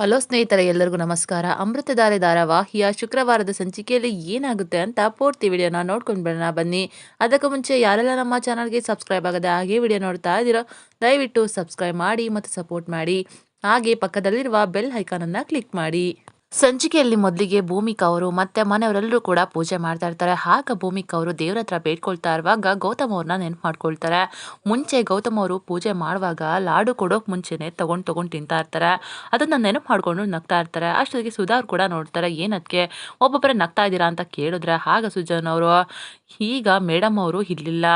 Hello ಸ್ನೇಹಿತರೆ ಎಲ್ಲರಿಗೂ ನಮಸ್ಕಾರ. ಅಮೃತಧಾರೆ ಧಾರಾವಾಹಿಯ ಶುಕ್ರವಾರದ ಸಂಚಿಕೆಯಲ್ಲಿ ಏನಾಗುತ್ತೆ ಅಂತ ಪೂರ್ತಿ ವಿಡಿಯೋನ ನೋಡ್ಕೊಂಡು ಬರೋಣ, ಬನ್ನಿ. ಅದಕ್ಕೂ ಮುಂಚೆ ಯಾರೆಲ್ಲ ನಮ್ಮ ಚಾನಲ್ಗೆ ಸಬ್ಸ್ಕ್ರೈಬ್ ಆಗದೆ ಹಾಗೆ ವಿಡಿಯೋ ನೋಡ್ತಾ ಇದ್ದೀರೋ, ದಯವಿಟ್ಟು ಸಬ್ಸ್ಕ್ರೈಬ್ ಮಾಡಿ ಮತ್ತು ಸಪೋರ್ಟ್ ಮಾಡಿ. ಹಾಗೆ ಪಕ್ಕದಲ್ಲಿರುವ ಬೆಲ್ ಐಕಾನನ್ನು ಕ್ಲಿಕ್ ಮಾಡಿ. ಸಂಚಿಕೆಯಲ್ಲಿ ಮೊದಲಿಗೆ ಭೂಮಿಕ ಅವರು, ಮತ್ತೆ ಮನೆಯವರೆಲ್ಲರೂ ಕೂಡ ಪೂಜೆ ಮಾಡ್ತಾ ಇರ್ತಾರೆ. ಆಗ ಭೂಮಿಕ ಅವರು ದೇವ್ರ ಹತ್ರ ಬೇಡ್ಕೊಳ್ತಾ ಇರುವಾಗ ಗೌತಮ್ ಅವ್ರನ್ನ ನೆನ್ಪು ಮಾಡ್ಕೊಳ್ತಾರೆ. ಮುಂಚೆ ಗೌತಮ್ ಅವರು ಪೂಜೆ ಮಾಡುವಾಗ ಲಾಡು ಕೊಡೋಕೆ ಮುಂಚೆನೆ ತಗೊಂಡು ತಗೊಂಡು ತಿಂತಾ ಇರ್ತಾರೆ. ಅದನ್ನ ನೆನಪು ಮಾಡ್ಕೊಂಡು ನಗ್ತಾ ಇರ್ತಾರೆ. ಅಷ್ಟೊತ್ತಿಗೆ ಸುಧಾರ್ ಕೂಡ ನೋಡ್ತಾರೆ ಏನದಕ್ಕೆ ಒಬ್ಬೊಬ್ಬರ ನಗ್ತಾ ಇದ್ದೀರಾ ಅಂತ ಕೇಳಿದ್ರೆ ಆಗ ಸುಜನ್ ಅವರು, ಈಗ ಮೇಡಮ್ ಅವರು ಇಲ್ಲಿಲ್ಲ.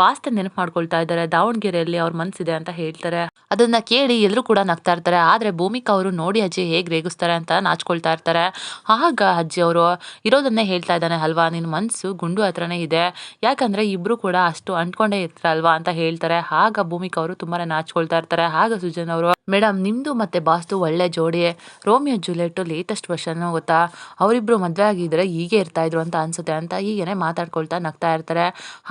ಬಾಸ್ತ ನೆನಪು ಮಾಡ್ಕೊಳ್ತಾ ಇದ್ದಾರೆ. ದಾವಣಗೆರೆಯಲ್ಲಿ ಅವ್ರ ಮನಸ್ಸಿದೆ ಅಂತ ಹೇಳ್ತಾರೆ. ಅದನ್ನ ಕೇಳಿ ಎಲ್ಲರೂ ಕೂಡ ನಗ್ತಾ ಇರ್ತಾರೆ. ಆದ್ರೆ ಭೂಮಿಕಾ ಅವರು ನೋಡಿ ಅಜ್ಜಿ ಹೇಗ್ ರೇಗಿಸ್ತಾರೆ ಅಂತ ನಾಚ್ಕೊಳ್ತಾ ಇರ್ತಾರೆ. ಆಗ ಅಜ್ಜಿ ಅವರು, ಇರೋದನ್ನೇ ಹೇಳ್ತಾ ಇದ್ದಾನೆ ಅಲ್ವಾ? ನಿನ್ನ ಮನಸ್ಸು ಗುಂಡು ಹತ್ರನೇ ಇದೆ. ಯಾಕಂದ್ರೆ ಇಬ್ರು ಕೂಡ ಅಷ್ಟು ಅಂಟ್ಕೊಂಡೇ ಇರ್ತಾರಲ್ವಾ? ಅಂತ ಹೇಳ್ತಾರೆ. ಆಗ ಭೂಮಿಕಾ ಅವರು ತುಂಬಾ ನಾಚ್ಕೊಳ್ತಾ ಇರ್ತಾರೆ. ಆಗ ಸುಜನ್ ಅವರು ಮೇಡಮ್ ನಿಮ್ಮದು ಮತ್ತೆ ಬಾಸ್ದು ಒಳ್ಳೆ ಜೋಡಿ ರೋಮಿಯೋ ಜೂಲಿಯೆಟ್ಟು ಲೇಟೆಸ್ಟ್ ವರ್ಷನ್ ಗೊತ್ತಾ? ಅವರಿಬ್ಬರು ಮದುವೆ ಆಗಿದ್ರೆ ಹೀಗೆ ಇರ್ತಾ ಇದ್ರು ಅಂತ ಅನ್ಸುತ್ತೆ ಅಂತ ಹೀಗೇನೆ ಮಾತಾಡ್ಕೊಳ್ತಾ ನಗ್ತಾ ಇರ್ತಾರೆ.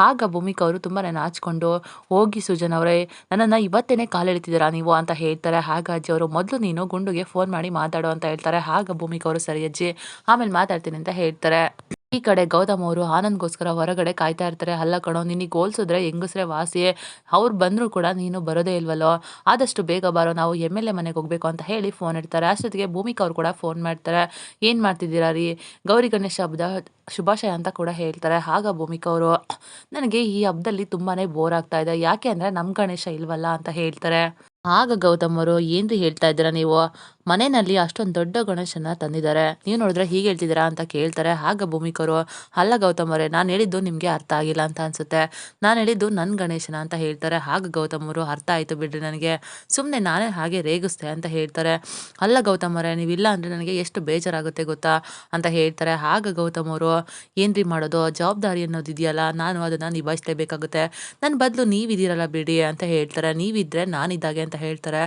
ಆಗ ಭೂಮಿಕಾ ಅವರು ತುಂಬಾ ನಾಚಿಕೊಂಡು, ಹೋಗಿ ಸುಜನ್ ಅವರೇ, ನನ್ನನ್ನು ಇವತ್ತೇನೆ ಕಾಲೆಳಿತಿದ್ದೀರಾ ನೀವು? ಅಂತ ಹೇಳ್ತಾರೆ. ಹಾಗಾಜಿ ಅವರು ಮೊದಲು ನೀನು ಗುಂಡುಗೆ ಫೋನ್ ಮಾಡಿ ಮಾತಾಡು ಅಂತ ಹೇಳ್ತಾರೆ. ಆಗ ಭೂಮಿಕಾ ಅವರು ಸರಿ ಅಜ್ಜಿ, ಆಮೇಲೆ ಮಾತಾಡ್ತೀನಿ ಅಂತ ಹೇಳ್ತಾರೆ. ಈ ಕಡೆ ಗೌತಮ್ ಅವರು ಆನಂದ್ಗೋಸ್ಕರ ಹೊರಗಡೆ ಕಾಯ್ತಾ ಇರ್ತಾರೆ. ಅಲ್ಲ ಕಣೋ, ನಿನಗೆ ಹೋಲ್ಸಿದ್ರೆ ಹೆಂಗಸ್ರೆ ವಾಸಿಯೇ, ಅವ್ರು ಬಂದರೂ ಕೂಡ ನೀನು ಬರೋದೇ ಇಲ್ವಲ್ಲೋ? ಆದಷ್ಟು ಬೇಗ ಬಾರೋ, ನಾವು ಎಂ ಎಲ್ ಎ ಮನೆಗೆ ಹೋಗ್ಬೇಕು ಅಂತ ಹೇಳಿ ಫೋನ್ ಇಡ್ತಾರೆ. ಅಷ್ಟೊತ್ತಿಗೆ ಭೂಮಿಕಾ ಅವ್ರು ಕೂಡ ಫೋನ್ ಮಾಡ್ತಾರೆ. ಏನು ಮಾಡ್ತಿದ್ದೀರಾ ರೀ? ಗೌರಿ ಗಣೇಶ ಹಬ್ಬದ ಶುಭಾಶಯ ಅಂತ ಕೂಡ ಹೇಳ್ತಾರೆ. ಆಗ ಭೂಮಿಕಾ ಅವರು, ನನಗೆ ಈ ಹಬ್ಬದಲ್ಲಿ ತುಂಬಾ ಬೋರ್ ಆಗ್ತಾ ಇದೆ. ಯಾಕೆ ಅಂದರೆ ನಮ್ಮ ಗಣೇಶ ಇಲ್ವಲ್ಲ ಅಂತ ಹೇಳ್ತಾರೆ. ಆಗ ಗೌತಮ್ ಅವರು, ಏನ್ರಿ ಹೇಳ್ತಾ ಇದ್ದೀರಾ ನೀವು? ಮನೆಯಲ್ಲಿ ಅಷ್ಟೊಂದು ದೊಡ್ಡ ಗಣೇಶನ ತಂದಿದ್ದಾರೆ. ನೀವು ನೋಡಿದ್ರೆ ಹೀಗೆ ಹೇಳ್ತಿದ್ದೀರಾ ಅಂತ ಕೇಳ್ತಾರೆ. ಆಗ ಭೂಮಿಕರು, ಅಲ್ಲ ಗೌತಮ್ ಅವರೇ, ನಾನು ಹೇಳಿದ್ದು ನಿಮಗೆ ಅರ್ಥ ಆಗಿಲ್ಲ ಅಂತ ಅನ್ಸುತ್ತೆ. ನಾನು ಹೇಳಿದ್ದು ನನ್ನ ಗಣೇಶನ ಅಂತ ಹೇಳ್ತಾರೆ. ಆಗ ಗೌತಮ್ ಅವರು ಅರ್ಥ ಆಯಿತು ಬಿಡ್ರಿ ನನಗೆ. ಸುಮ್ಮನೆ ನಾನೇ ಹಾಗೆ ರೇಗಿಸ್ತೆ ಅಂತ ಹೇಳ್ತಾರೆ. ಅಲ್ಲ ಗೌತಮ್ ಅವರೇ ನೀವಿಲ್ಲ ಅಂದರೆ ನನಗೆ ಎಷ್ಟು ಬೇಜಾರಾಗುತ್ತೆ ಗೊತ್ತಾ? ಅಂತ ಹೇಳ್ತಾರೆ. ಆಗ ಗೌತಮ್ ಅವರು, ಏನ್ರಿ ಮಾಡೋದು? ಜವಾಬ್ದಾರಿ ಅನ್ನೋದು ಇದೆಯಲ್ಲ? ನಾನು ಅದನ್ನು ನಿಭಾಯಿಸಲೇಬೇಕಾಗುತ್ತೆ. ನನ್ನ ಬದಲು ನೀವಿದ್ದೀರಲ್ಲ ಬಿಡಿ ಅಂತ ಹೇಳ್ತಾರೆ. ನೀವಿದ್ರೆ ನಾನಿದ್ದಾಗೆ ಅಂತ ಹೇಳ್ತಾರೆ.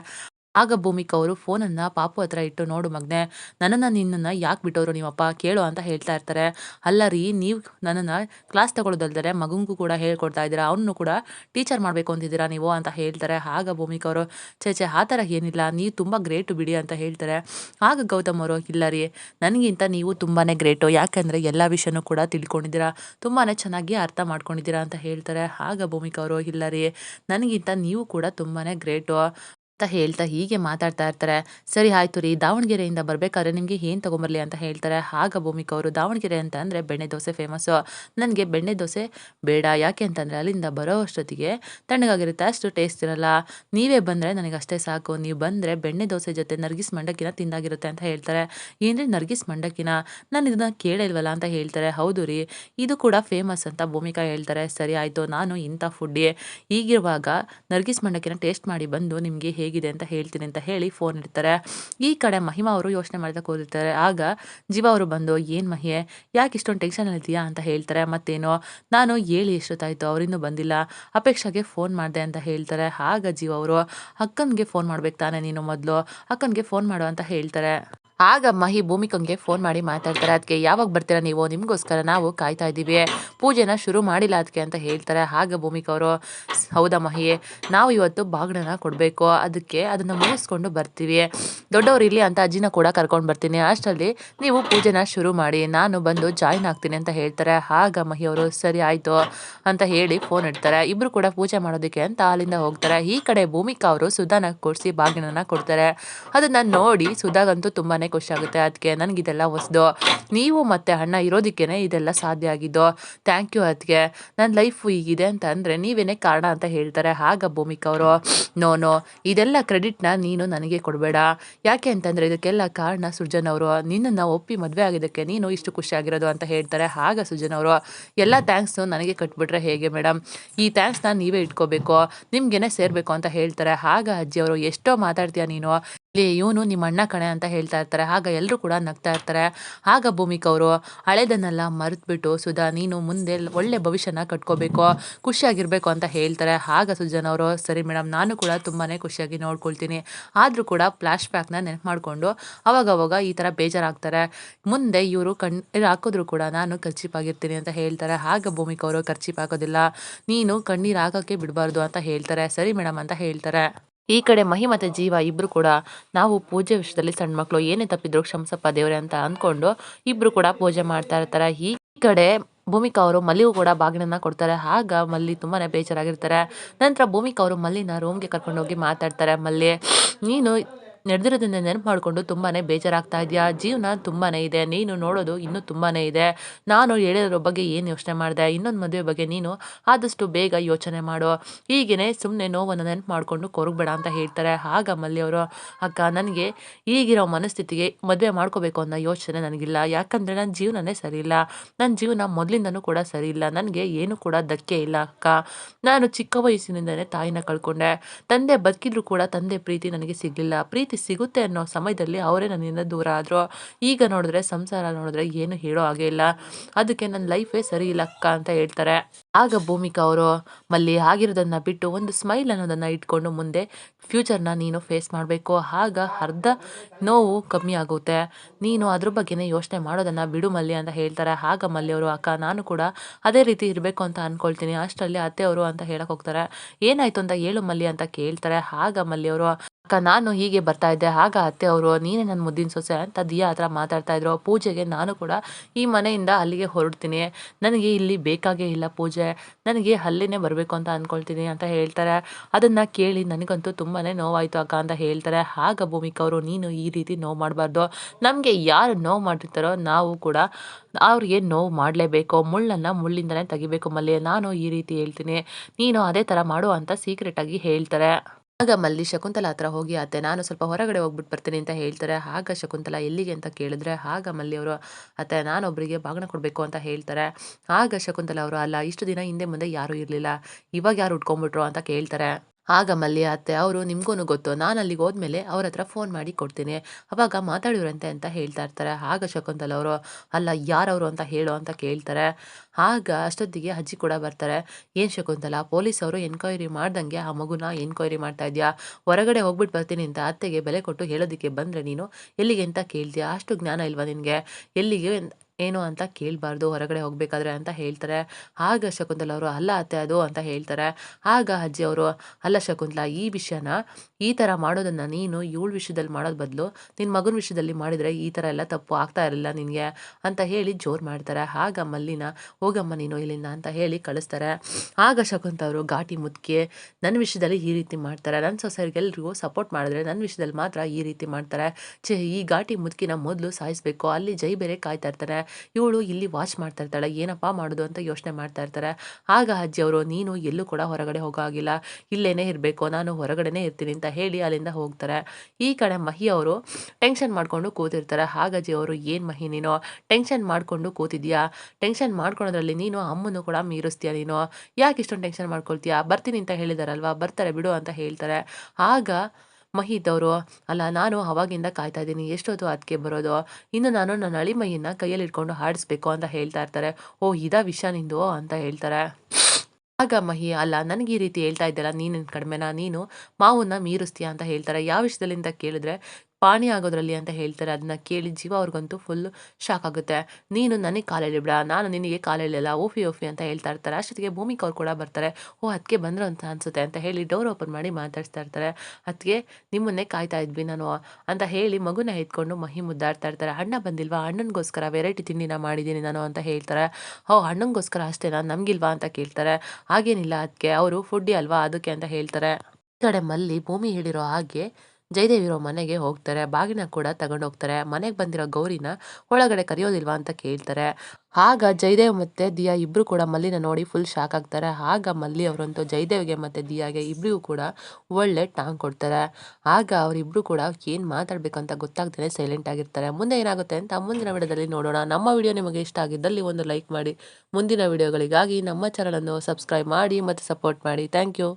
ಆಗ ಭೂಮಿಕಾ ಅವರು ಫೋನನ್ನು ಪಾಪು ಹತ್ರ ಇಟ್ಟು, ನೋಡು ಮಗ್ನೆ, ನನ್ನನ್ನು ನಿನ್ನನ್ನು ಯಾಕೆ ಬಿಟ್ಟವರು ನೀವಪ್ಪ? ಕೇಳು ಅಂತ ಹೇಳ್ತಾ ಇರ್ತಾರೆ. ಅಲ್ಲ ರೀ, ನೀವು ನನ್ನನ್ನು ಕ್ಲಾಸ್ ತಗೊಳ್ಳೋದಲ್ದರೆ ಮಗುಂಗೂ ಕೂಡ ಹೇಳ್ಕೊಡ್ತಾ ಇದ್ದೀರಾ? ಅವನು ಕೂಡ ಟೀಚರ್ ಮಾಡಬೇಕು ಅಂತಿದ್ದೀರಾ ನೀವು? ಅಂತ ಹೇಳ್ತಾರೆ. ಆಗ ಭೂಮಿಕಾ ಅವರು ಚೇಚೆ ಆ ಥರ ಏನಿಲ್ಲ. ನೀವು ತುಂಬ ಗ್ರೇಟು ಬಿಡಿ ಅಂತ ಹೇಳ್ತಾರೆ. ಆಗ ಗೌತಮ್ ಅವರು, ಇಲ್ಲ ರೀ, ನನಗಿಂತ ನೀವು ತುಂಬಾ ಗ್ರೇಟು ಯಾಕೆಂದರೆ ಎಲ್ಲ ವಿಷಯನೂ ಕೂಡ ತಿಳ್ಕೊಂಡಿದ್ದೀರಾ? ತುಂಬಾ ಚೆನ್ನಾಗಿ ಅರ್ಥ ಮಾಡ್ಕೊಂಡಿದ್ದೀರಾ? ಅಂತ ಹೇಳ್ತಾರೆ. ಆಗ ಭೂಮಿಕಾ ಅವರು, ಇಲ್ಲ ರೀ, ನನಗಿಂತ ನೀವು ಕೂಡ ತುಂಬಾ ಗ್ರೇಟು ಅಂತ ಹೇಳ್ತಾ ಹೀಗೆ ಮಾತಾಡ್ತಾ ಇರ್ತಾರೆ. ಸರಿ, ಆಯ್ತು ರೀ, ದಾವಣಗೆರೆಯಿಂದ ಬರಬೇಕಾದ್ರೆ ನಿಮಗೆ ಏನು ತೊಗೊಂಬರ್ಲಿ ಅಂತ ಹೇಳ್ತಾರೆ. ಆಗ ಭೂಮಿಕಾ ಅವರು ದಾವಣಗೆರೆ ಅಂತ ಅಂದರೆ ಬೆಣ್ಣೆ ದೋಸೆ ಫೇಮಸ್ಸು ನನಗೆ ಬೆಣ್ಣೆ ದೋಸೆ ಬೇಡ. ಯಾಕೆ ಅಂತಂದರೆ ಅಲ್ಲಿಂದ ಬರೋ ಅಷ್ಟೊತ್ತಿಗೆ ತಣ್ಣಗಾಗಿರುತ್ತೆ, ಅಷ್ಟು ಟೇಸ್ಟ್ ಇರಲ್ಲ. ನೀವೇ ಬಂದರೆ ನನಗೆ ಅಷ್ಟೇ ಸಾಕು. ನೀವು ಬಂದರೆ ಬೆಣ್ಣೆ ದೋಸೆ ಜೊತೆ ನರ್ಗಿಸ್ ಮಂಡಕ್ಕಿನ ತಿಂದಾಗಿರುತ್ತೆ ಅಂತ ಹೇಳ್ತಾರೆ. ಏನ್ರಿ ನರ್ಗಿಸ್ ಮಂಡಕ್ಕಿನ? ನಾನು ಇದನ್ನ ಕೇಳಿಲ್ವಲ್ಲ ಅಂತ ಹೇಳ್ತಾರೆ. ಹೌದು ರೀ, ಇದು ಕೂಡ ಫೇಮಸ್ ಅಂತ ಭೂಮಿಕಾ ಹೇಳ್ತಾರೆ. ಸರಿ, ಆಯಿತು. ನಾನು ಇಂಥ ಫುಡ್ಡಿ ಈಗಿರುವಾಗ ನರ್ಗಿಸ್ ಮಂಡಕ್ಕಿನ ಟೇಸ್ಟ್ ಮಾಡಿ ಬಂದು ನಿಮಗೆ ಹೇಗೆ ಹೇಗಿದೆ ಅಂತ ಹೇಳ್ತೀನಿ ಅಂತ ಹೇಳಿ ಫೋನ್ ಇಡ್ತಾರೆ. ಈ ಕಡೆ ಮಹಿಮಾ ಅವರು ಯೋಚನೆ ಮಾಡ್ತಾ ಕೂತಿರ್ತಾರೆ. ಆಗ ಜೀವ ಅವರು ಬಂದು, ಏನು ಮಹಿಯೆ ಯಾಕೆ ಇಷ್ಟೊಂದು ಟೆನ್ಷನ್ ಇದೆಯಾ? ಅಂತ ಹೇಳ್ತಾರೆ. ಮತ್ತೇನೋ, ನಾನು ಹೇಳಿ ಎಷ್ಟೊತ್ತಾಯಿತು ಅವರಿನ್ನೂ ಬಂದಿಲ್ಲ. ಅಪೇಕ್ಷೆಗೆ ಫೋನ್ ಮಾಡಿದೆ ಅಂತ ಹೇಳ್ತಾರೆ. ಆಗ ಜೀವ ಅವರು, ಅಕ್ಕನಿಗೆ ಫೋನ್ ಮಾಡ್ಬೇಕು ತಾನೆ ನೀನು ಮೊದಲು. ಅಕ್ಕನಿಗೆ ಫೋನ್ ಮಾಡು ಅಂತ ಹೇಳ್ತಾರೆ. ಆಗ ಮಹಿ ಭೂಮಿಕಂಗೆ ಫೋನ್ ಮಾಡಿ ಮಾತಾಡ್ತಾರೆ. ಅದಕ್ಕೆ ಯಾವಾಗ ಬರ್ತೀರಾ ನೀವು? ನಿಮಗೋಸ್ಕರ ನಾವು ಕಾಯ್ತಾ ಇದ್ದೀವಿ. ಪೂಜೆನ ಶುರು ಮಾಡಿಲ್ಲ ಅದಕ್ಕೆ ಅಂತ ಹೇಳ್ತಾರೆ. ಆಗ ಭೂಮಿಕ ಅವರು ಹೌದಾ ಮಹಿ? ನಾವು ಇವತ್ತು ಬಾಗಿಣನ ಕೊಡಬೇಕು. ಅದಕ್ಕೆ ಅದನ್ನು ಮುಗಿಸ್ಕೊಂಡು ಬರ್ತೀವಿ. ದೊಡ್ಡವರು ಇಲ್ಲಿ ಅಂತ ಅಜ್ಜಿನ ಕೂಡ ಕರ್ಕೊಂಡು ಬರ್ತೀನಿ. ಅಷ್ಟರಲ್ಲಿ ನೀವು ಪೂಜೆನ ಶುರು ಮಾಡಿ. ನಾನು ಬಂದು ಜಾಯಿನ್ ಆಗ್ತೀನಿ ಅಂತ ಹೇಳ್ತಾರೆ. ಆಗ ಮಹಿ ಅವರು, ಸರಿ ಆಯಿತು ಅಂತ ಹೇಳಿ ಫೋನ್ ಇಡ್ತಾರೆ. ಇಬ್ಬರು ಕೂಡ ಪೂಜೆ ಮಾಡೋದಕ್ಕೆ ಅಂತ ಅಲ್ಲಿಂದ ಹೋಗ್ತಾರೆ. ಈ ಕಡೆ ಭೂಮಿಕಾ ಅವರು ಸುಧಾನ ಕೊಡಿಸಿ ಬಾಗಿಣನ ಕೊಡ್ತಾರೆ. ಅದನ್ನು ನೋಡಿ ಸುಧಾಗಂತೂ ತುಂಬಾ ಖುಷಿ ಆಗುತ್ತೆ ಅದಕ್ಕೆ ನನಗಿದೆಲ್ಲ ಹೊಸ್ದು. ನೀವು ಮತ್ತು ಅಣ್ಣ ಇರೋದಕ್ಕೇ ಇದೆಲ್ಲ ಸಾಧ್ಯ ಆಗಿದ್ದು. ಥ್ಯಾಂಕ್ ಯು ಅದಕ್ಕೆ ನನ್ನ ಲೈಫು ಈಗಿದೆ ಅಂತ ಅಂದರೆ ನೀವೇನೇ ಕಾರಣ ಅಂತ ಹೇಳ್ತಾರೆ. ಆಗ ಭೂಮಿಕ ಅವರು. ನೋ ನೋ ಇದೆಲ್ಲ ಕ್ರೆಡಿಟ್ನ ನೀನು ನನಗೆ ಕೊಡಬೇಡ. ಯಾಕೆ ಅಂತಂದರೆ ಇದಕ್ಕೆಲ್ಲ ಕಾರಣ ಸುಜನ್ ಅವರು. ನಿನ್ನನ್ನು ಒಪ್ಪಿ ಮದುವೆ ಆಗಿದ್ದಕ್ಕೆ ನೀನು ಇಷ್ಟು ಖುಷಿಯಾಗಿರೋದು ಅಂತ ಹೇಳ್ತಾರೆ. ಆಗ ಸುಜನ್ ಅವರು. ಎಲ್ಲ ಥ್ಯಾಂಕ್ಸು ನನಗೆ ಕಟ್ಬಿಟ್ರೆ ಹೇಗೆ ಮೇಡಮ್ ಈ ಥ್ಯಾಂಕ್ಸ್ನ ನೀವೇ ಇಟ್ಕೋಬೇಕು. ನಿಮ್ಗೆ ಸೇರಬೇಕು ಅಂತ ಹೇಳ್ತಾರೆ. ಆಗ ಅಜ್ಜಿಯವರು ಎಷ್ಟೋ ಮಾತಾಡ್ತೀಯ ನೀನು. ಇಲ್ಲಿ ಇವನು ನಿಮ್ಮ ಅಣ್ಣ ಕಣೆ ಅಂತ ಹೇಳ್ತಾ ಇರ್ತಾರೆ. ಆಗ ಎಲ್ಲರೂ ಕೂಡ ನಗ್ತಾ ಇರ್ತಾರೆ. ಆಗ ಭೂಮಿಕಾ ಅವರು ಹಳೆದನ್ನೆಲ್ಲ ಮರೆತ್ಬಿಟ್ಟು, ಸುಧಾ, ನೀನು ಮುಂದೆ ಒಳ್ಳೆ ಭವಿಷ್ಯನ ಕಟ್ಕೋಬೇಕು, ಖುಷಿಯಾಗಿರ್ಬೇಕು ಅಂತ ಹೇಳ್ತಾರೆ. ಆಗ ಸುಜನ್ ಅವರು, ಸರಿ ಮೇಡಮ್ ನಾನು ಕೂಡ ತುಂಬಾ ಖುಷಿಯಾಗಿ ನೋಡ್ಕೊಳ್ತೀನಿ. ಆದರೂ ಕೂಡ ಫ್ಲ್ಯಾಶ್ ಬ್ಯಾಕ್ನ ನೆನಪು ಮಾಡಿಕೊಂಡು ಅವಾಗವಾಗ ಈ ಥರ ಬೇಜಾರಾಗ್ತಾರೆ. ಮುಂದೆ ಇವರು ಕಣ್ಣೀರು ಹಾಕಿದ್ರು ಕೂಡ ನಾನು ಖರ್ಚಿಪಾಗಿರ್ತೀನಿ ಅಂತ ಹೇಳ್ತಾರೆ. ಆಗ ಭೂಮಿಕಾ ಅವರು, ಖರ್ಚಿಪ್ ಹಾಕೋದಿಲ್ಲ. ನೀನು ಕಣ್ಣೀರು ಹಾಕೋಕ್ಕೆ ಬಿಡಬಾರ್ದು ಅಂತ ಹೇಳ್ತಾರೆ. ಸರಿ ಮೇಡಮ್ ಅಂತ ಹೇಳ್ತಾರೆ. ಈ ಕಡೆ ಮಹಿ ಮತ್ತು ಜೀವ ಇಬ್ಬರು ಕೂಡ ನಾವು ಪೂಜೆ ವಿಷಯದಲ್ಲಿ ಸಣ್ಣ ಮಕ್ಕಳು ಏನೇ ತಪ್ಪಿದ್ರು ಕ್ಷಮಸಪ್ಪ ದೇವ್ರೆ ಅಂತ ಅಂದ್ಕೊಂಡು ಇಬ್ಬರು ಕೂಡ ಪೂಜೆ ಮಾಡ್ತಾ ಇರ್ತಾರೆ. ಈ ಕಡೆ ಭೂಮಿಕಾ ಅವರು ಮಲ್ಲಿಗೂ ಕೂಡ ಬಾಗಿನನ್ನ ಕೊಡ್ತಾರೆ. ಆಗ ಮಲ್ಲಿ ತುಂಬಾ ಬೇಜಾರಾಗಿರ್ತಾರೆ. ನಂತರ ಭೂಮಿಕಾ ಅವರು ಮಲ್ಲಿನ ರೂಮ್ಗೆ ಕರ್ಕೊಂಡೋಗಿ ಮಾತಾಡ್ತಾರೆ. ಮಲ್ಲಿ, ನೀನು ನಡೆದಿರೋದನ್ನ ನೆನಪು ಮಾಡಿಕೊಂಡು ತುಂಬಾನೇ ಬೇಜಾರಾಗ್ತಾ ಇದೆಯಾ? ಜೀವನ ತುಂಬಾನೇ ಇದೆ. ನೀನು ನೋಡೋದು ಇನ್ನೂ ತುಂಬಾನೇ ಇದೆ. ನಾನು ಹೇಳಿರೋ ಬಗ್ಗೆ ಏನು ಯೋಚನೆ ಮಾಡಿದೆ? ಇನ್ನೊಂದು ಮದುವೆ ಬಗ್ಗೆ ನೀನು ಆದಷ್ಟು ಬೇಗ ಯೋಚನೆ ಮಾಡು. ಹೀಗೇನೆ ಸುಮ್ಮನೆ ನೋವನ್ನು ನೆನಪು ಮಾಡಿಕೊಂಡು ಕೊರಗಬೇಡ ಅಂತ ಹೇಳ್ತಾರೆ. ಆಗ ಮಲ್ಲಿಯವರು ಅಕ್ಕ, ನನಗೆ ಈಗಿರೋ ಮನಸ್ಥಿತಿಗೆ ಮದುವೆ ಮಾಡ್ಕೋಬೇಕು ಅನ್ನೋ ಯೋಚನೆ ನನಗಿಲ್ಲ. ಯಾಕಂದರೆ ನನ್ನ ಜೀವನನೇ ಸರಿ ಇಲ್ಲ ನನ್ನ ಜೀವನ ಮೊದಲಿಂದನೂ ಕೂಡ ಸರಿ ಇಲ್ಲ ನನಗೆ ಏನು ಕೂಡ ಧಕ್ಕೆ ಇಲ್ಲ, ಅಕ್ಕ. ನಾನು ಚಿಕ್ಕ ವಯಸ್ಸಿನಿಂದನೇ ತಾಯಿನ ಕಳ್ಕೊಂಡೆ. ತಂದೆ ಬದುಕಿದ್ರು ಕೂಡ ತಂದೆ ಪ್ರೀತಿ ನನಗೆ ಸಿಗಲಿಲ್ಲ. ಪ್ರೀತಿ ಸಿಗುತ್ತೆ ಅನ್ನೋ ಸಮಯದಲ್ಲಿ ಅವರೇ ನನ್ನಿಂದ ದೂರ ಆದರು. ಈಗ ನೋಡಿದ್ರೆ ಸಂಸಾರ ನೋಡಿದ್ರೆ ಏನು ಹೇಳೋ ಹಾಗೆ ಇಲ್ಲ. ಅದಕ್ಕೆ ನನ್ನ ಲೈಫೇ ಸರಿ ಇಲ್ಲ ಅಕ್ಕ ಅಂತ ಹೇಳ್ತಾರೆ. ಆಗ ಭೂಮಿಕಾ ಅವರು, ಮಲ್ಲಿ, ಆಗಿರೋದನ್ನ ಬಿಟ್ಟು ಒಂದು ಸ್ಮೈಲ್ ಅನ್ನೋದನ್ನು ಇಟ್ಕೊಂಡು ಮುಂದೆ ಫ್ಯೂಚರ್ನ ನೀನು ಫೇಸ್ ಮಾಡಬೇಕು. ಆಗ ಅರ್ಧ ನೋವು ಕಮ್ಮಿ ಆಗುತ್ತೆ. ನೀನು ಅದ್ರ ಬಗ್ಗೆನೇ ಯೋಚನೆ ಮಾಡೋದನ್ನ ಬಿಡು ಮಲ್ಲಿ ಅಂತ ಹೇಳ್ತಾರೆ. ಆಗ ಮಲ್ಲಿ ಅವರು, ಅಕ್ಕ, ನಾನು ಕೂಡ ಅದೇ ರೀತಿ ಇರಬೇಕು ಅಂತ ಅಂದ್ಕೊಳ್ತೀನಿ ಅಷ್ಟರಲ್ಲಿ ಅತ್ತೆ ಅವರು ಅಂತ ಹೇಳಕ್ ಹೋಗ್ತಾರೆ. ಏನಾಯ್ತು ಅಂತ ಹೇಳು ಮಲ್ಲಿ ಅಂತ ಕೇಳ್ತಾರೆ. ಆಗ ಮಲ್ಲಿ ಅವರು ಅಕ್ಕ, ನಾನು ಹೀಗೆ ಬರ್ತಾ ಇದ್ದೆ. ಆಗ ಅತ್ತೆ ಅವರು, ನೀನೇ ನನ್ನ ಮುದ್ದಿನ ಸೊಸೆ ಅಂತ ದಿಯಾ ಹತ್ರ ಮಾತಾಡ್ತಾ ಇದ್ರು. ಪೂಜೆಗೆ ನಾನು ಕೂಡ ಈ ಮನೆಯಿಂದ ಅಲ್ಲಿಗೆ ಹೊರಡ್ತೀನಿ. ನನಗೆ ಇಲ್ಲಿ ಬೇಕಾಗೇ ಇಲ್ಲ ಪೂಜೆ. ನನಗೆ ಅಲ್ಲಿನೇ ಬರಬೇಕು ಅಂತ ಅಂದ್ಕೊಳ್ತೀನಿ ಅಂತ ಹೇಳ್ತಾರೆ. ಅದನ್ನು ಕೇಳಿ ನನಗಂತೂ ತುಂಬಾ ನೋವಾಯಿತು ಅಕ್ಕ ಅಂತ ಹೇಳ್ತಾರೆ. ಆಗ ಭೂಮಿಕ ಅವರು, ನೀನು ಈ ರೀತಿ ನೋವು ಮಾಡಬಾರ್ದು. ನಮಗೆ ಯಾರು ನೋವು ಮಾಡಿರ್ತಾರೋ ನಾವು ಕೂಡ ಅವ್ರಿಗೆ ನೋವು ಮಾಡಲೇಬೇಕು. ಮುಳ್ಳನ್ನು ಮುಳ್ಳಿಂದಲೇ ತೆಗಿಬೇಕು ಮಲ್ಲಿ ನಾನು ಈ ರೀತಿ ಹೇಳ್ತೀನಿ. ನೀನು ಅದೇ ಥರ ಮಾಡು ಅಂತ ಸೀಕ್ರೆಟಾಗಿ ಹೇಳ್ತಾರೆ. ಆಗ ಮಲ್ಲಿ ಶಕುಂತಲ ಹತ್ರ ಹೋಗಿ, ಅತ್ತೆ, ನಾನು ಸ್ವಲ್ಪ ಹೊರಗಡೆ ಹೋಗ್ಬಿಟ್ಟು ಬರ್ತೀನಿ ಅಂತ ಹೇಳ್ತಾರೆ. ಆಗ ಶಕುಂತಲ, ಎಲ್ಲಿಗೆ? ಅಂತ ಕೇಳಿದ್ರೆ, ಆಗ ಮಲ್ಲಿ ಅವರು, ಅತ್ತೆ ನಾನೊಬ್ಬರಿಗೆ ಬಾಗಿನ ಕೊಡಬೇಕು ಅಂತ ಹೇಳ್ತಾರೆ. ಆಗ ಶಕುಂತಲ ಅವರು, ಅಲ್ಲ, ಇಷ್ಟು ದಿನ ಹಿಂದೆ ಮುಂದೆ ಯಾರೂ ಇರಲಿಲ್ಲ. ಇವಾಗ ಯಾರು ಉಟ್ಕೊಂಡ್ಬಿಟ್ರು? ಅಂತ ಕೇಳ್ತಾರೆ. ಆಗ ಮಲ್ಲಿ ಅತ್ತೆ ಅವರು ನಿಮ್ಗೂ ಗೊತ್ತು ನಾನು ಅಲ್ಲಿಗೆ ಹೋದ್ಮೇಲೆ ಅವ್ರ ಹತ್ರ ಫೋನ್ ಮಾಡಿ ಕೊಡ್ತೀನಿ. ಅವಾಗ ಮಾತಾಡಿವ್ರಂತೆ ಅಂತ ಹೇಳ್ತಾ ಇರ್ತಾರೆ. ಆಗ ಶಕುಂತಲ ಅವರು, ಅಲ್ಲ, ಯಾರವರು ಅಂತ ಹೇಳು ಅಂತ ಕೇಳ್ತಾರೆ. ಆಗ ಅಷ್ಟೊತ್ತಿಗೆ ಅಜ್ಜಿ ಕೂಡ ಬರ್ತಾರೆ. ಏನು ಶಕುಂತಲ, ಪೊಲೀಸವರು ಎನ್ಕ್ವೈರಿ ಮಾಡ್ದಂಗೆ ಆ ಮಗುನ ಎನ್ಕ್ವೈರಿ ಮಾಡ್ತಾ ಇದೆಯಾ? ಹೊರಗಡೆ ಹೋಗ್ಬಿಟ್ಟು ಬರ್ತೀನಿ ಅಂತ ಅತ್ತೆಗೆ ಬೆಲೆ ಕೊಟ್ಟು ಹೇಳೋದಕ್ಕೆ ಬಂದರೆ ನೀನು ಎಲ್ಲಿಗೆ ಅಂತ ಕೇಳ್ತೀಯಾ? ಅಷ್ಟು ಜ್ಞಾನ ಇಲ್ವಾ ನಿನಗೆ? ಎಲ್ಲಿಗೆ ಏನು ಅಂತ ಕೇಳಬಾರ್ದು, ಹೊರಗಡೆ ಹೋಗಬೇಕಾದ್ರೆ ಅಂತ ಹೇಳ್ತಾರೆ. ಆಗ ಶಕುಂತಲ ಅವರು, ಅಲ್ಲ ಅತ್ತೆ, ಅದು ಅಂತ ಹೇಳ್ತಾರೆ. ಆಗ ಅಜ್ಜಿ ಅವರು, ಅಲ್ಲ ಶಕುಂತಲ, ಈ ವಿಷಯನ ಈ ಥರ ಮಾಡೋದನ್ನು ನೀನು ಏಳು ವಿಷಯದಲ್ಲಿ ಮಾಡೋದು ಬದಲು ನಿನ್ನ ಮಗನ ವಿಷಯದಲ್ಲಿ ಮಾಡಿದರೆ ಈ ಥರ ಎಲ್ಲ ತಪ್ಪು, ಆಗ್ತಾ ಇರಲಿಲ್ಲ ನಿನಗೆ ಅಂತ ಹೇಳಿ ಜೋರು ಮಾಡ್ತಾರೆ. ಆಗ ಮಲ್ಲಿನ, ಹೋಗಮ್ಮ, ನೀನು ಇಲ್ಲಿಂದ ಅಂತ ಹೇಳಿ ಕಳಿಸ್ತಾರೆ. ಆಗ ಶಕುಂತ ಅವರು ಘಾಟಿ ಮುದ್ಕೆ ನನ್ನ ವಿಷಯದಲ್ಲಿ ಈ ರೀತಿ ಮಾಡ್ತಾರೆ. ನನ್ನ ಸೊಸೆಯರಿಗೆಲ್ರಿಗೂ ಸಪೋರ್ಟ್ ಮಾಡಿದ್ರೆ ನನ್ನ ವಿಷಯದಲ್ಲಿ ಮಾತ್ರ ಈ ರೀತಿ ಮಾಡ್ತಾರೆ. ಛೇ, ಈ ಘಾಟಿ ಮುದ್ಕಿನ ಮೊದಲು ಸಾಯಿಸ್ಬೇಕು. ಅಲ್ಲಿ ಜೈ ಬೇರೆ ಕಾಯ್ತಾ ಇರ್ತಾರೆ ಇವಳು ಇಲ್ಲಿ ವಾಚ್ ಮಾಡ್ತಾ ಇರ್ತಾಳೆ, ಏನಪ್ಪ ಮಾಡೋದು ಅಂತ ಯೋಚನೆ ಮಾಡ್ತಾ ಇರ್ತಾರೆ. ಆಗ ಅಜ್ಜಿ ಅವರು, ನೀನು ಎಲ್ಲೂ ಕೂಡ ಹೊರಗಡೆ ಹೋಗೋ ಆಗಿಲ್ಲ ಇಲ್ಲೇನೇ ಇರಬೇಕು, ನಾನು ಹೊರಗಡೆನೇ ಇರ್ತೀನಿ ಅಂತ ಹೇಳಿ ಅಲ್ಲಿಂದ ಹೋಗ್ತಾರೆ. ಈ ಕಡೆ ಮಹಿ ಅವರು ಟೆನ್ಷನ್ ಮಾಡ್ಕೊಂಡು ಕೂತಿರ್ತಾರೆ. ಹಾಗಜ್ಜಿ ಅವರು, ಏನು ಮಹಿ ನೀನು? ಟೆನ್ಷನ್ ಮಾಡಿಕೊಂಡು ಕೂತಿದ್ಯಾ? ಟೆನ್ಷನ್ ಮಾಡ್ಕೊಳೋದ್ರಲ್ಲಿ ನೀನು ಅಮ್ಮನ್ನು ಕೂಡ ಮೀರಿಸ್ತೀಯ ನೀನು? ಯಾಕೆ ಇಷ್ಟೊಂದು ಟೆನ್ಷನ್ ಮಾಡ್ಕೊಳ್ತೀಯಾ? ಬರ್ತೀನಿ ಅಂತ ಹೇಳಿದಾರಲ್ವಾ? ಬರ್ತಾರೆ ಬಿಡು ಅಂತ ಹೇಳ್ತಾರೆ. ಆಗ ಮಹಿದವರು ಅಲ್ಲ, ನಾನು ಅವಾಗಿಂದ ಕಾಯ್ತಾ ಇದ್ದೀನಿ, ಎಷ್ಟೊತ್ತು ಅದಕ್ಕೆ ಬರೋದು? ಇನ್ನು ನಾನು ನನ್ನ ಅಳಿಮೈಯನ್ನ ಕೈಯಲ್ಲಿ ಇಟ್ಕೊಂಡು ಹಾಡಿಸ್ಬೇಕು ಅಂತ ಹೇಳ್ತಾ ಇರ್ತಾರೆ. ಓ, ಇದಾ ವಿಷ ನಿಂದು ಅಂತ ಹೇಳ್ತಾರೆ. ಆಗ ಮಹಿ, ಅಲ್ಲ, ನನಗೆ ಈ ರೀತಿ ಹೇಳ್ತಾ ಇದ್ದಲ್ಲ ನೀನು ಕಡಿಮೆನಾ? ನೀನು ಮಾವನ್ನ ಮೀರಿಸ್ತೀಯಾ ಅಂತ ಹೇಳ್ತಾರೆ. ಯಾವ ವಿಷಯದಲ್ಲಿ ಅಂತ ಕೇಳಿದ್ರೆ ಪಾಣಿ ಆಗೋದ್ರಲ್ಲಿ ಅಂತ ಹೇಳ್ತಾರೆ ಅದನ್ನ ಕೇಳಿ ಜೀವ ಅವ್ರಿಗಂತೂ ಫುಲ್ ಶಾಕ್ ಆಗುತ್ತೆ. ನೀನು ನನಗೆ ಕಾಲೇಳಿ ಬಿಡ, ನಾನು ನಿನಗೆ ಕಾಲೆಳಿಲ್ಲ ಓಫಿ ಓಫಿ ಅಂತ ಹೇಳ್ತಾ ಇರ್ತಾರೆ. ಅಷ್ಟೊತ್ತಿಗೆ ಭೂಮಿ ಅವ್ರು ಕೂಡ ಬರ್ತಾರೆ, ಓ ಅದಕ್ಕೆ ಬಂದ್ರು ಅಂತ ಅನ್ಸುತ್ತೆ ಅಂತ ಹೇಳಿ ಡೋರ್ ಓಪನ್ ಮಾಡಿ ಮಾತಾಡ್ತಾ ಇರ್ತಾರೆ. ಅದಕ್ಕೆ ನಿಮ್ಮನ್ನೇ ಕಾಯ್ತಾ ಇದ್ವಿ ನಾನು ಅಂತ ಹೇಳಿ ಮಗುನ ಎತ್ಕೊಂಡು ಮಹಿ ಮುದ್ದಾಡ್ತಾ ಇರ್ತಾರೆ. ಅಣ್ಣ ಬಂದಿಲ್ವಾ? ಅಣ್ಣನಿಗೋಸ್ಕರ ವೆರೈಟಿ ತಿಂಡಿನ ಮಾಡಿದ್ದೀನಿ ನಾನು ಅಂತ ಹೇಳ್ತಾರೆ. ಓ ಅಣ್ಣನಿಗೋಸ್ಕರ ಅಷ್ಟೇನಾ? ನಮಗಿಲ್ವಾ ಅಂತ ಕೇಳ್ತಾರೆ. ಹಾಗೇನಿಲ್ಲ ಅದಕ್ಕೆ ಅವರು ಫುಡ್ಡಿ ಅಲ್ವಾ ಅದಕ್ಕೆ ಅಂತ ಹೇಳ್ತಾರೆ. ಈ ಕಡೆ ಮಲ್ಲಿ ಭೂಮಿ ಹೇಳಿರೋ ಹಾಗೆ ಜಯದೇವಿರೋ ಮನೆಗೆ ಹೋಗ್ತಾರೆ, ಬಾಗಿನ ಕೂಡ ತಗೊಂಡು ಹೋಗ್ತಾರೆ. ಮನೆಗೆ ಬಂದಿರೋ ಗೌರಿನ ಒಳಗಡೆ ಕರೆಯೋದಿಲ್ವಾ ಅಂತ ಕೇಳ್ತಾರೆ. ಆಗ ಜಯದೇವ್ ಮತ್ತೆ ದಿಯಾ ಇಬ್ರು ಕೂಡ ಮಲ್ಲಿನ ನೋಡಿ ಫುಲ್ ಶಾಕ್ ಆಗ್ತಾರೆ. ಆಗ ಮಲ್ಲಿ ಅವರಂತೂ ಜಯದೇವ್ಗೆ ಮತ್ತೆ ದಿಯಾಗೆ ಇಬ್ರಿಗೂ ಕೂಡ ಒಳ್ಳೆ ಟಾಂಗ್ ಕೊಡ್ತಾರೆ. ಆಗ ಅವರಿಬ್ರು ಕೂಡ ಏನು ಮಾತಾಡ್ಬೇಕು ಅಂತ ಗೊತ್ತಾಗ್ದೇ ಸೈಲೆಂಟ್ ಆಗಿರ್ತಾರೆ. ಮುಂದೆ ಏನಾಗುತ್ತೆ ಅಂತ ಮುಂದಿನ ವಿಡಿಯೋದಲ್ಲಿ ನೋಡೋಣ. ನಮ್ಮ ವಿಡಿಯೋ ನಿಮಗೆ ಇಷ್ಟ ಆಗಿದ್ದಲ್ಲಿ ಒಂದು ಲೈಕ್ ಮಾಡಿ. ಮುಂದಿನ ವಿಡಿಯೋಗಳಿಗಾಗಿ ನಮ್ಮ ಚಾನಲನ್ನು ಸಬ್ಸ್ಕ್ರೈಬ್ ಮಾಡಿ ಮತ್ತು ಸಪೋರ್ಟ್ ಮಾಡಿ. Thank you